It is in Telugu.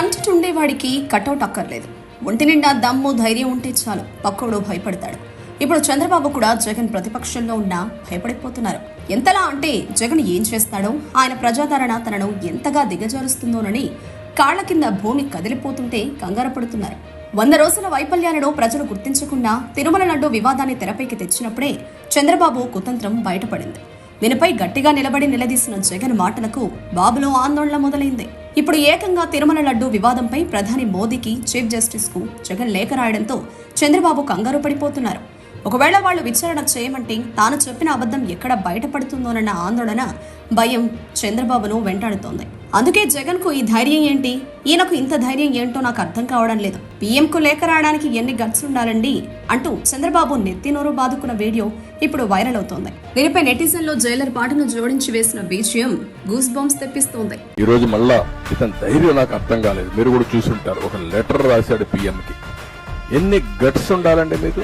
వాడికి కటౌట్ అక్కర్లేదు. ఒంటి నిండా దమ్ము ధైర్యం ఉంటే చాలు. పక్కోడు భయపడతాడు. ఇప్పుడు చంద్రబాబు కూడా జగన్ ప్రతిపక్షంలో ఉన్నా భయపడిపోతున్నారు. ఎంతలా అంటే జగన్ ఏం చేస్తాడో ఆయన ప్రజాదరణ తనను ఎంతగా దిగజారుస్తుందోనని కాళ్ళ కింద భూమి కదిలిపోతుంటే కంగారు పడుతున్నారు. వంద రోజుల వైఫల్యాలను ప్రజలు గుర్తించకుండా తిరుమల లడ్డు వివాదాన్ని తెరపైకి తెచ్చినప్పుడే చంద్రబాబు కుతంత్రం బయటపడింది. దీనిపై గట్టిగా నిలబడి నిలదీసిన జగన్ మాటలకు బాబులో ఆందోళన మొదలైంది. ఇప్పుడు ఏకంగా తిరుమల లడ్డు వివాదంపై ప్రధాని మోదీకి చీఫ్ జస్టిస్కు జగన్ లేఖ రాయడంతో చంద్రబాబు కంగారు పడిపోతున్నారు. ఒకవేళ వాళ్ళు విచారణ చేయమంటే తాను చెప్పిన అబద్ధం ఎక్కడ బయటపడుతుందోనన్న ఆందోళన భయం చంద్రబాబును వెంటాడుతోంది. అందుకే జగన్కు ఈ ధైర్యం ఏంటి? ఈయనకు ఇంత ధైర్యం ఏంటో నాకు అర్థం కావడం లేదు. పీఎం కు లేఖ రావడానికి ఎన్ని గట్స్ ఉండాలండి? అంటూ చంద్రబాబు నెత్తినోరు బాదుకున్న వీడియో ఇప్పుడు వైరల్ అవుతోంది. దీనిపై నెటిజన్లో జైలర్ పాటను జోడించి వేసిన బీజియం గూస్ బాంబ్స్ తెప్పిస్తోంది. ఈ రోజు మళ్ళా ఇతని ధైర్యం నాకు అర్థం కాలేదు. మీరు కూడా చూసుంటారు. ఒక లెటర్ రాశాడు పిఎం కి ఎన్ని గట్స్ ఉండాలండి మీకు?